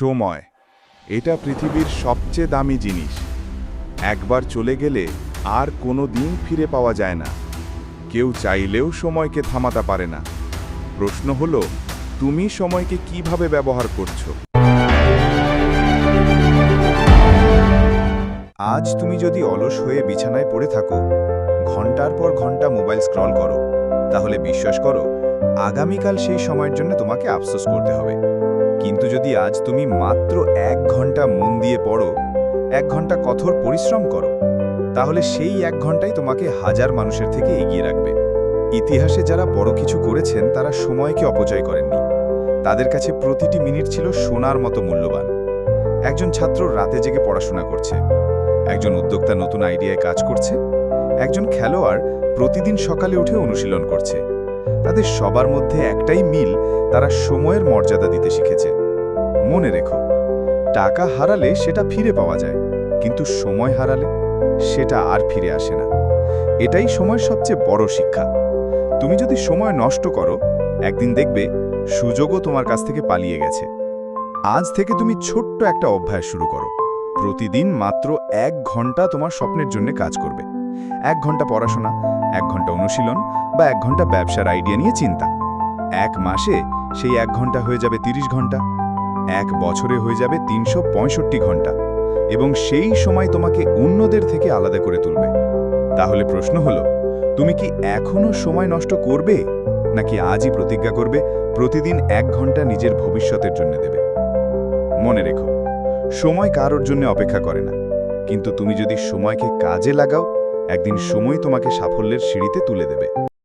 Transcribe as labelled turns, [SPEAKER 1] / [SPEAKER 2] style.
[SPEAKER 1] সময়। এটা পৃথিবীর সবচেয়ে দামি জিনিস। একবার চলে গেলে আর কোনো দিন ফিরে পাওয়া যায় না। কেউ চাইলেও সময়কে থামাতে পারে না। প্রশ্ন হলো, তুমি সময়কে কীভাবে ব্যবহার করছ?
[SPEAKER 2] আজ তুমি যদি অলস হয়ে বিছানায় পড়ে থাকো, ঘণ্টার পর ঘণ্টা মোবাইল স্ক্রল করো। তাহলে বিশ্বাস করো, আগামীকাল সেই সময়ের জন্য তোমাকে আফসোস করতে হবে। কিন্তু যদি আজ তুমি মাত্র এক ঘণ্টা মন দিয়ে পড়ো, এক ঘণ্টা কঠোর পরিশ্রম করো, তাহলে সেই এক ঘন্টাই তোমাকে হাজার মানুষের থেকে এগিয়ে রাখবে। ইতিহাসে যারা বড় কিছু করেছেন, তারা সময়কে অপচয় করেননি। তাদের কাছে প্রতিটি মিনিট ছিল সোনার মতো মূল্যবান। একজন ছাত্র রাতে জেগে পড়াশোনা করছে। একজন উদ্যোক্তা নতুন আইডিয়ায় কাজ করছে। একজন খেলোয়াড় প্রতিদিন সকালে উঠে অনুশীলন করছে। তাদের সবার মধ্যে একটাই মিল, তারা সময়ের মর্যাদা দিতে শিখেছে। মনে রেখো, টাকা হারালে সেটা ফিরে পাওয়া যায়, কিন্তু সময় হারালে সেটা আর ফিরে আসে না। এটাই সময়ের সবচেয়ে বড় শিক্ষা। তুমি যদি সময় নষ্ট করো, একদিন দেখবে সুযোগও তোমার কাছ থেকে পালিয়ে গেছে। আজ থেকে তুমি ছোট্ট একটা অভ্যাস শুরু করো। প্রতিদিন মাত্র এক ঘণ্টা তোমার স্বপ্নের জন্য কাজ করবে। এক ঘণ্টা পড়াশোনা, এক ঘণ্টা অনুশীলন বা এক ঘণ্টা ব্যবসার আইডিয়া নিয়ে চিন্তা। এক মাসে সেই এক ঘণ্টা হয়ে যাবে ৩০ ঘণ্টা। এক বছরে হয়ে যাবে তিনশো ঘণ্টা। এবং সেই সময় তোমাকে অন্যদের থেকে আলাদা করে তুলবে। তাহলে প্রশ্ন হলো, তুমি কি এখনও সময় নষ্ট করবে? নাকি আজই প্রতিজ্ঞা করবে, প্রতিদিন এক ঘণ্টা নিজের ভবিষ্যতের জন্য দেবে? মনে রেখো, সময় কারোর জন্য অপেক্ষা করে না। কিন্তু তুমি যদি সময়কে কাজে লাগাও, একদিন সময় তোমাকে সাফল্যের সিঁড়িতে তুলে দেবে।